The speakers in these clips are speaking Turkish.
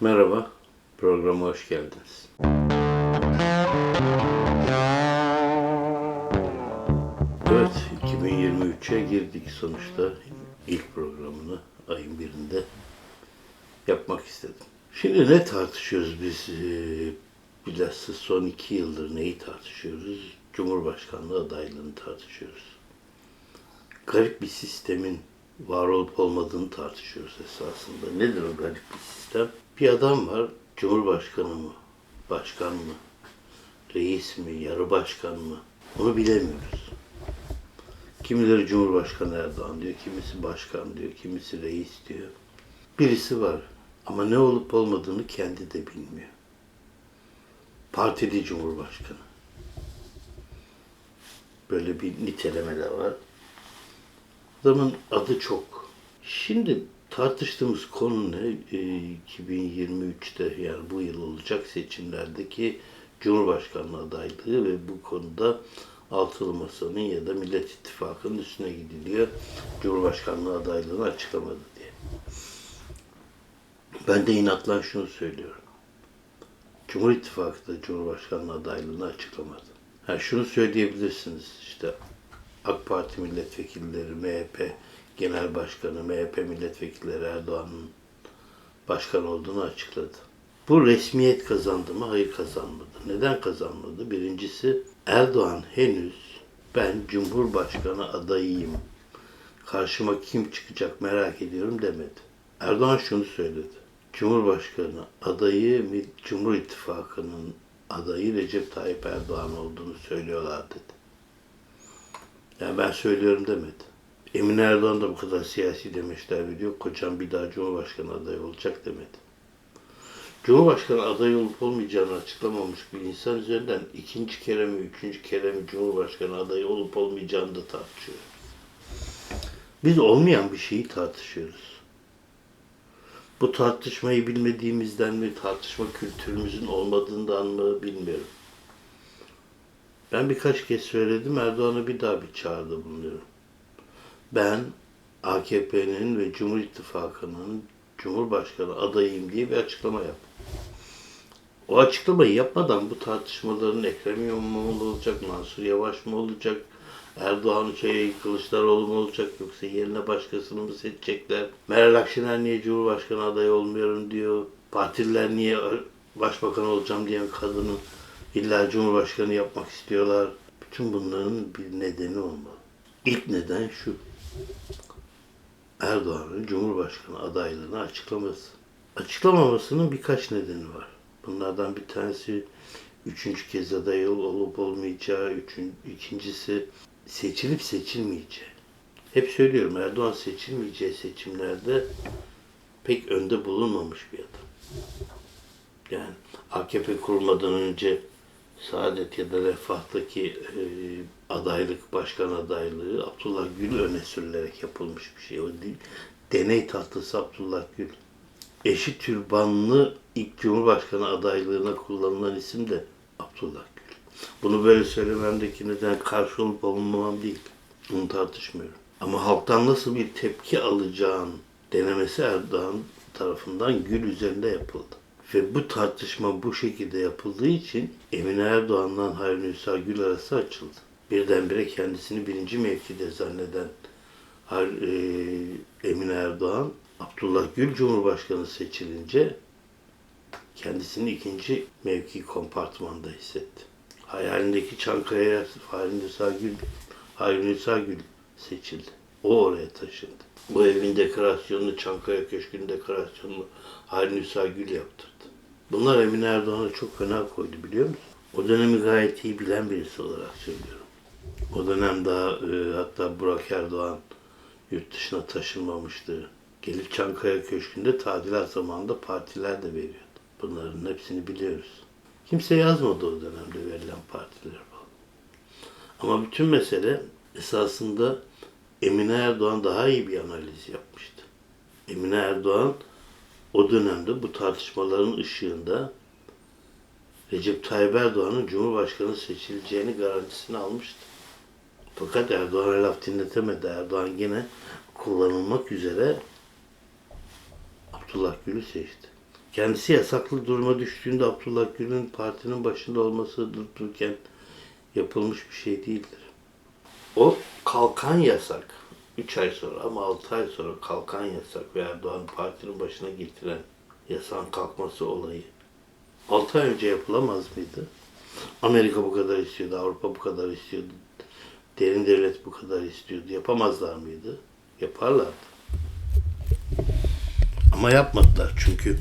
Merhaba, programa hoş geldiniz. Evet, 2023'e girdik sonuçta. ilk programını ayın birinde yapmak istedim. Şimdi ne tartışıyoruz biz? Ee, Bilhassa son iki yıldır neyi tartışıyoruz? Cumhurbaşkanlığı adaylığını tartışıyoruz. Garip bir sistemin var olup olmadığını tartışıyoruz esasında. Nedir o garip bir sistem? Bir adam var, Cumhurbaşkanı mı, başkan mı, reis mi, yarı başkan mı? Onu bilemiyoruz. Kimileri Cumhurbaşkanı Erdoğan diyor, kimisi başkan diyor, kimisi reis diyor. Birisi var ama ne olup olmadığını kendi de bilmiyor. Partili Cumhurbaşkanı. Böyle bir niteleme de var. Adamın adı çok. Şimdi tartıştığımız konu ne? Ee, 2023'te yani bu yıl olacak seçimlerdeki Cumhurbaşkanlığı adaylığı ve bu konuda Altılı Masa'nın ya da Millet İttifakı'nın üstüne gidiliyor. Cumhurbaşkanlığı adaylığını açıklamadı diye. Ben de inatla şunu söylüyorum. Cumhur İttifakı da Cumhurbaşkanlığı adaylığını açıklamadı. Ha şunu söyleyebilirsiniz işte AK Parti milletvekilleri, MHP Genel Başkanı, MHP milletvekilleri Erdoğan'ın başkan olduğunu açıkladı. Bu resmiyet kazandı mı? Hayır kazanmadı. Neden kazanmadı? Birincisi Erdoğan henüz ben Cumhurbaşkanı adayıyım. Karşıma kim çıkacak merak ediyorum demedi. Erdoğan şunu söyledi. Cumhurbaşkanı adayı Cumhur İttifakı'nın adayı Recep Tayyip Erdoğan olduğunu söylüyorlar dedi. Yani ben söylüyorum demedi. Emine Erdoğan da bu kadar siyasi demeçler veriyor. Kocam bir daha Cumhurbaşkanı adayı olacak demedi. Cumhurbaşkanı adayı olup olmayacağını açıklamamış bir insan üzerinden ikinci kere mi, üçüncü kere mi Cumhurbaşkanı adayı olup olmayacağını da tartışıyor. Biz olmayan bir şeyi tartışıyoruz. Bu tartışmayı bilmediğimizden mi, tartışma kültürümüzün olmadığından mı bilmiyorum. Ben birkaç kez söyledim, Erdoğan'ı bir daha bir çağrıda bulunuyorum. Ben AKP'nin ve Cumhur İttifakı'nın Cumhurbaşkanı adayıyım diye bir açıklama yap. O açıklamayı yapmadan bu tartışmaların Ekrem İmamoğlu olacak, Mansur Yavaş mı olacak, Erdoğan şey, Kılıçdaroğlu mu olacak yoksa yerine başkasını mı seçecekler? Meral Akşener niye Cumhurbaşkanı adayı olmuyorum diyor. Partililer niye başbakan olacağım diyen kadının illa Cumhurbaşkanı yapmak istiyorlar. Bütün bunların bir nedeni olmalı. İlk neden şu. Erdoğan'ın Cumhurbaşkanı adaylığını açıklaması. Açıklamamasının birkaç nedeni var. Bunlardan bir tanesi üçüncü kez aday olup olmayacağı, üçün, ikincisi seçilip seçilmeyeceği. Hep söylüyorum Erdoğan seçilmeyeceği seçimlerde pek önde bulunmamış bir adam. Yani AKP kurulmadan önce Saadet ya da Refah'taki e, adaylık, başkan adaylığı Abdullah Gül öne sürülerek yapılmış bir şey. O değil. Deney tahtası Abdullah Gül. Eşi türbanlı ilk Cumhurbaşkanı adaylığına kullanılan isim de Abdullah Gül. Bunu böyle söylememdeki neden karşı olup olmamam değil. Bunu tartışmıyorum. Ama halktan nasıl bir tepki alacağın denemesi Erdoğan tarafından Gül üzerinde yapıldı. Ve bu tartışma bu şekilde yapıldığı için Emine Erdoğan'dan Hayri Gül arası açıldı. Birdenbire kendisini birinci mevkide zanneden e, Emine Erdoğan, Abdullah Gül Cumhurbaşkanı seçilince kendisini ikinci mevki kompartmanda hissetti. Hayalindeki Çankaya Hayri Nisa Gül, Hayri Nisa Gül seçildi. O oraya taşındı. Bu evin dekorasyonunu, Çankaya Köşkü'nün dekorasyonunu Hayri Nisa Gül yaptırdı. Bunlar Emine Erdoğan'a çok fena koydu biliyor musun? O dönemi gayet iyi bilen birisi olarak söylüyorum. O dönem daha e, hatta Burak Erdoğan yurt dışına taşınmamıştı. Gelip Çankaya Köşkü'nde tadilat zamanında partiler de veriyordu. Bunların hepsini biliyoruz. Kimse yazmadı o dönemde verilen partiler falan. Ama bütün mesele esasında Emine Erdoğan daha iyi bir analiz yapmıştı. Emine Erdoğan o dönemde bu tartışmaların ışığında Recep Tayyip Erdoğan'ın Cumhurbaşkanı seçileceğini garantisini almıştı. Fakat Erdoğan'a laf dinletemedi. Erdoğan yine kullanılmak üzere Abdullah Gül'ü seçti. Kendisi yasaklı duruma düştüğünde Abdullah Gül'ün partinin başında olması durdururken yapılmış bir şey değildir. O kalkan yasak. 3 ay sonra ama 6 ay sonra kalkan yasak ve Erdoğan partinin başına getiren yasağın kalkması olayı 6 ay önce yapılamaz mıydı? Amerika bu kadar istiyordu, Avrupa bu kadar istiyordu, derin devlet bu kadar istiyordu. Yapamazlar mıydı? Yaparlardı. Ama yapmadılar çünkü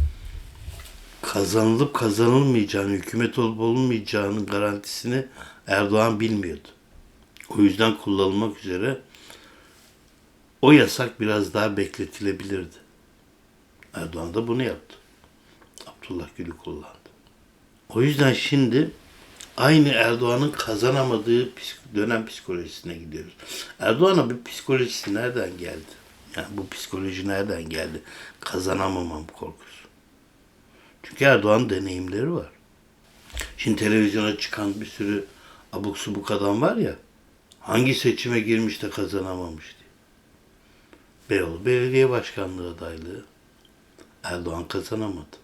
kazanılıp kazanılmayacağını, hükümet olup olmayacağının garantisini Erdoğan bilmiyordu. O yüzden kullanılmak üzere o yasak biraz daha bekletilebilirdi. Erdoğan da bunu yaptı. Abdullah Gül'ü kullandı. O yüzden şimdi aynı Erdoğan'ın kazanamadığı dönem psikolojisine gidiyoruz. Erdoğan'a bir psikolojisi nereden geldi? Yani bu psikoloji nereden geldi? Kazanamamam korkusu. Çünkü Erdoğan deneyimleri var. Şimdi televizyona çıkan bir sürü abuk subuk adam var ya, hangi seçime girmiş de kazanamamış diye. Beyoğlu Belediye Başkanlığı adaylığı. Erdoğan kazanamadı.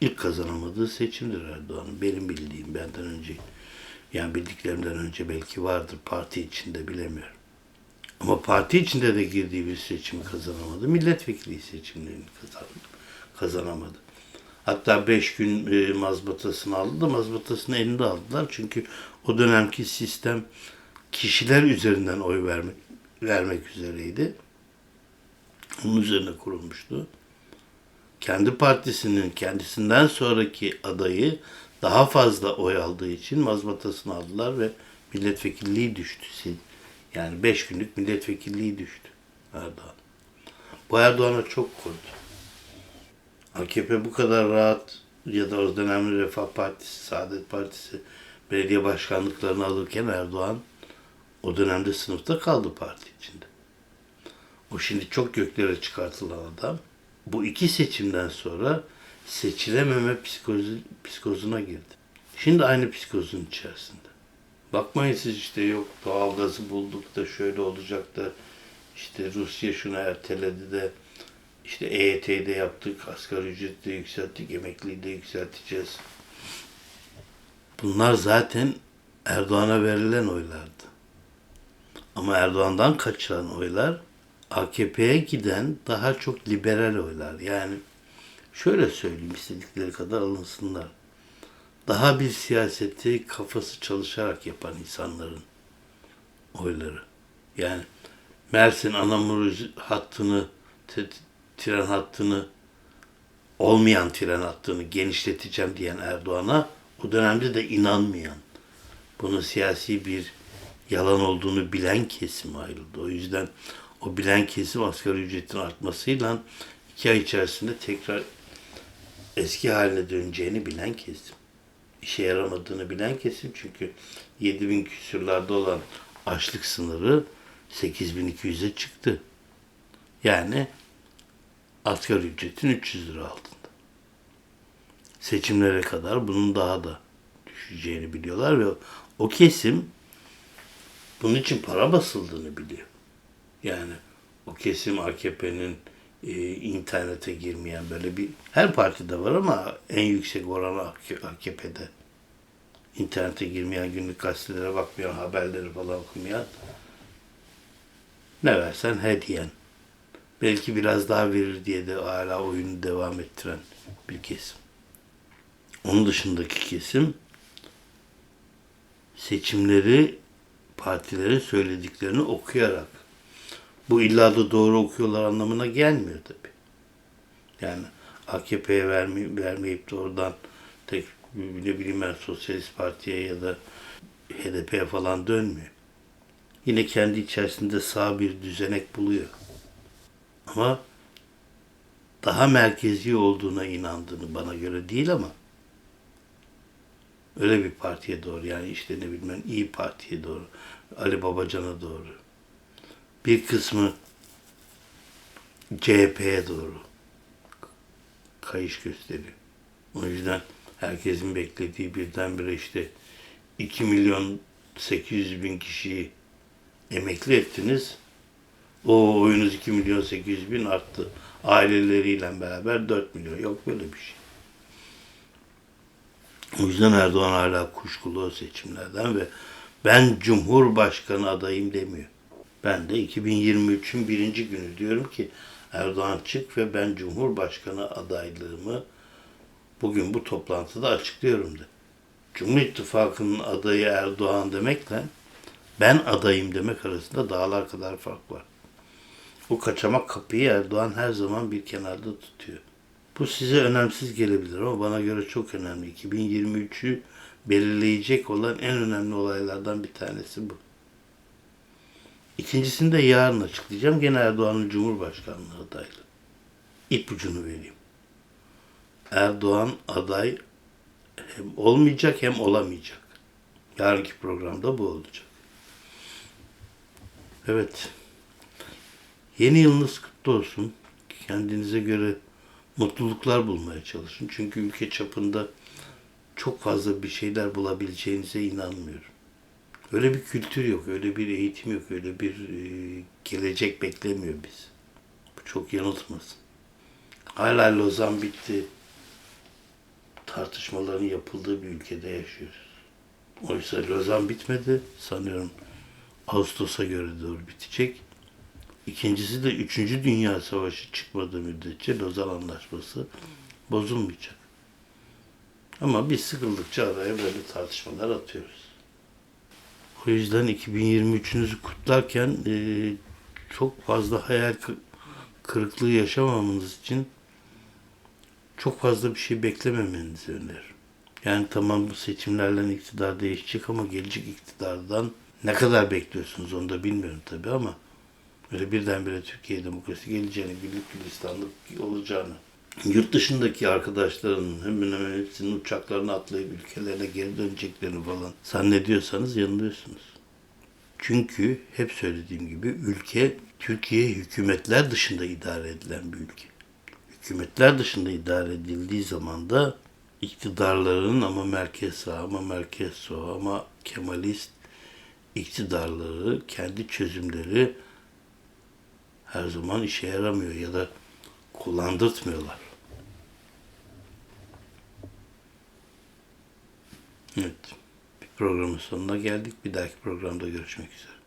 İlk kazanamadığı seçimdir Erdoğan'ın. Benim bildiğim benden önce. Yani bildiklerimden önce belki vardır parti içinde bilemiyorum. Ama parti içinde de girdiği bir seçimi kazanamadı. Milletvekili seçimlerini kazanamadı. Hatta beş gün e, mazbatasını aldı da mazbatasını elinde aldılar. Çünkü o dönemki sistem kişiler üzerinden oy vermek, vermek üzereydi. Onun üzerine kurulmuştu. Kendi partisinin kendisinden sonraki adayı daha fazla oy aldığı için mazbatasını aldılar ve milletvekilliği düştü. Yani beş günlük milletvekilliği düştü Erdoğan. Bu Erdoğan'a çok kurdu. AKP bu kadar rahat ya da o dönemli Refah Partisi, Saadet Partisi belediye başkanlıklarını alırken Erdoğan o dönemde sınıfta kaldı parti içinde. O şimdi çok göklere çıkartılan adam. Bu iki seçimden sonra seçilememe psikozi, psikozuna girdi. Şimdi aynı psikozun içerisinde. Bakmayın siz işte yok doğalgazı bulduk da şöyle olacak da işte Rusya şunu erteledi de işte EYT'yi de yaptık, asgari ücreti de yükselttik, emekliyi de yükselteceğiz. Bunlar zaten Erdoğan'a verilen oylardı. Ama Erdoğan'dan kaçıran oylar AKP'ye giden daha çok liberal oylar. Yani şöyle söyleyeyim istedikleri kadar alınsınlar. Daha bir siyaseti kafası çalışarak yapan insanların oyları. Yani Mersin Anamur hattını, t- tren hattını olmayan tren hattını genişleteceğim diyen Erdoğan'a o dönemde de inanmayan, bunun siyasi bir yalan olduğunu bilen kesim ayrıldı. O yüzden o bilen kesim asgari ücretin artmasıyla iki ay içerisinde tekrar eski haline döneceğini bilen kesim. İşe yaramadığını bilen kesim çünkü 7000 küsürlerde olan açlık sınırı 8200'e çıktı. Yani asgari ücretin 300 lira altında. Seçimlere kadar bunun daha da düşeceğini biliyorlar ve o kesim bunun için para basıldığını biliyor. Yani o kesim AKP'nin e, internete girmeyen böyle bir her partide var ama en yüksek oranı AKP'de. İnternete girmeyen, günlük gazetelere bakmayan, haberleri falan okumayan ne versen he diyen. Belki biraz daha verir diye de hala oyunu devam ettiren bir kesim. Onun dışındaki kesim seçimleri partilerin söylediklerini okuyarak bu illa da doğru okuyorlar anlamına gelmiyor tabi. Yani AKP'ye vermey vermeyip de oradan tek ne bileyim ben Sosyalist Parti'ye ya da HDP'ye falan dönmüyor. Yine kendi içerisinde sağ bir düzenek buluyor. Ama daha merkezi olduğuna inandığını bana göre değil ama öyle bir partiye doğru yani işte ne bilmem iyi Parti'ye doğru Ali Babacan'a doğru bir kısmı CHP'ye doğru kayış gösteriyor. O yüzden herkesin beklediği birdenbire işte 2 milyon 800 bin kişiyi emekli ettiniz. O oyunuz 2 milyon 800 bin arttı. Aileleriyle beraber 4 milyon. Yok böyle bir şey. O yüzden Erdoğan hala kuşkulu o seçimlerden ve ben Cumhurbaşkanı adayım demiyor. Ben de 2023'ün birinci günü diyorum ki Erdoğan çık ve ben Cumhurbaşkanı adaylığımı bugün bu toplantıda açıklıyorum de. Cumhur İttifakı'nın adayı Erdoğan demekle ben adayım demek arasında dağlar kadar fark var. Bu kaçamak kapıyı Erdoğan her zaman bir kenarda tutuyor. Bu size önemsiz gelebilir ama bana göre çok önemli. 2023'ü belirleyecek olan en önemli olaylardan bir tanesi bu. İkincisini de yarın açıklayacağım. Gene Erdoğan'ın Cumhurbaşkanlığı adaylığı. İpucunu vereyim. Erdoğan aday hem olmayacak hem olamayacak. Yarınki programda bu olacak. Evet. Yeni yılınız kutlu olsun. Kendinize göre mutluluklar bulmaya çalışın. Çünkü ülke çapında çok fazla bir şeyler bulabileceğinize inanmıyorum. Öyle bir kültür yok, öyle bir eğitim yok, öyle bir e, gelecek beklemiyor biz. Bu çok yanıltmasın. Hala Lozan bitti tartışmaların yapıldığı bir ülkede yaşıyoruz. Oysa Lozan bitmedi. Sanıyorum Ağustos'a göre doğru bitecek. İkincisi de Üçüncü Dünya Savaşı çıkmadığı müddetçe Lozan Anlaşması bozulmayacak. Ama biz sıkıldıkça araya böyle tartışmalar atıyoruz. O yüzden 2023'ünüzü kutlarken e, çok fazla hayal kı- kırıklığı yaşamamanız için çok fazla bir şey beklememenizi öneririm. Yani tamam bu seçimlerle iktidar değişecek ama gelecek iktidardan ne kadar bekliyorsunuz onu da bilmiyorum tabii ama öyle birdenbire Türkiye demokrasi geleceğini, güllük gülistanlık olacağını, yurt dışındaki arkadaşların hemen hemen hepsinin uçaklarına atlayıp ülkelerine geri döneceklerini falan zannediyorsanız yanılıyorsunuz. Çünkü hep söylediğim gibi ülke Türkiye hükümetler dışında idare edilen bir ülke. Hükümetler dışında idare edildiği zaman da iktidarların ama merkez sağ ama merkez sol ama Kemalist iktidarları, kendi çözümleri her zaman işe yaramıyor ya da kullandırtmıyorlar. Evet. Bir programın sonuna geldik. Bir dahaki programda görüşmek üzere.